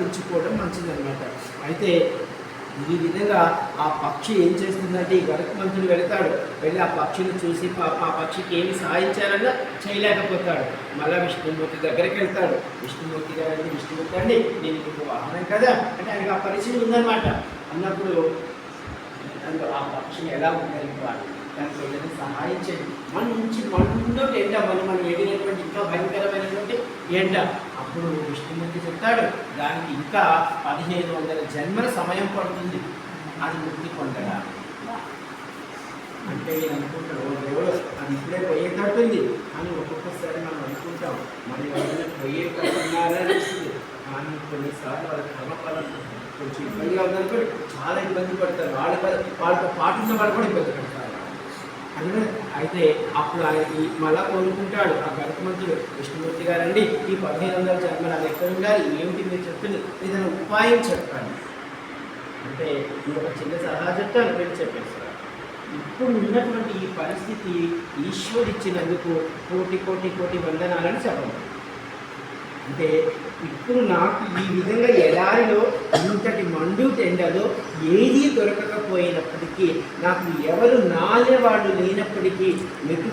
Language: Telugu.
పెంచుకోవడం మంచిదన్నమాట. అయితే ఈ విధంగా ఆ పక్షి ఏం చేస్తుందంటే ఈ గరుత్మంతుడు వెళతాడు. వెళ్ళి ఆ పక్షిని చూసి ఆ పక్షికి ఏమి సహాయం చేయాలన్నా చేయలేకపోతాడు. మళ్ళా విష్ణుమూర్తి దగ్గరికి వెళ్తాడు. విష్ణుమూర్తి గారు విష్ణుమూర్తి అండి నేను ఇప్పుడు వాహనం కదా అంటే ఆయనకు ఆ పరిచయం ఉందన్నమాట. అన్నప్పుడు అందులో ఆ పక్షిని ఎలా ఉండగలుగుతారు దానికి ఏదైనా సహాయం చేయండి. మన నుంచి మండు ఎండ మనం మనం ఎగిరినటువంటి ఇంకా భయంకరమైనటువంటి ఎండ అప్పుడు విష్ణుమూర్తి చెప్తాడు దానికి ఇంకా పదిహేను వందల జన్మల సమయం పడుతుంది. అది ముక్తి పొందడానికి అంటే నేను అనుకుంటాను ఓ దేవుడు అది ఇప్పుడే పోయేటట్టుంది. అని ఒక్కొక్కసారి మనం అనుకుంటాం మరి ఎవరైనా పోయేటట్టున్నారని అనిపిస్తుంది కానీ కొన్నిసార్లు వాళ్ళ కర్మఫలం కొంచెం ఇబ్బందిగా ఉందనుకోండి చాలా ఇబ్బంది పడతారు. వాళ్ళ వాళ్ళతో పాటు ఉన్న వాళ్ళు కూడా ఇబ్బంది పడతారు. అయితే అప్పుడు ఆయన ఈ మళ్ళా కోరుకుంటాడు ఆ గరుత్మంతుడు విష్ణుమూర్తి గారండి ఈ పదిహేను వందల జన్మలు అది ఎక్కడ ఉండాలి ఏమిటి మీరు చెప్తుంది ఏదైనా ఉపాయం చెప్పండి. అంటే ఇది ఒక చిన్న సలహా చెప్తాను మీరు చెప్పేస్తారు ఇప్పుడు ఉన్నటువంటి ఈ పరిస్థితి ఈశ్వరిచ్చినందుకు కోటి కోటి కోటి వందనాలని చెప్పండి. అంటే ఇప్పుడు నాకు ఈ విధంగా ఎడారిలో ఇంతటి ఏదీ దొరకకపోయినప్పటికీ నాకు ఎవరు నాలే వాళ్ళు లేనప్పటికీ మెట్టు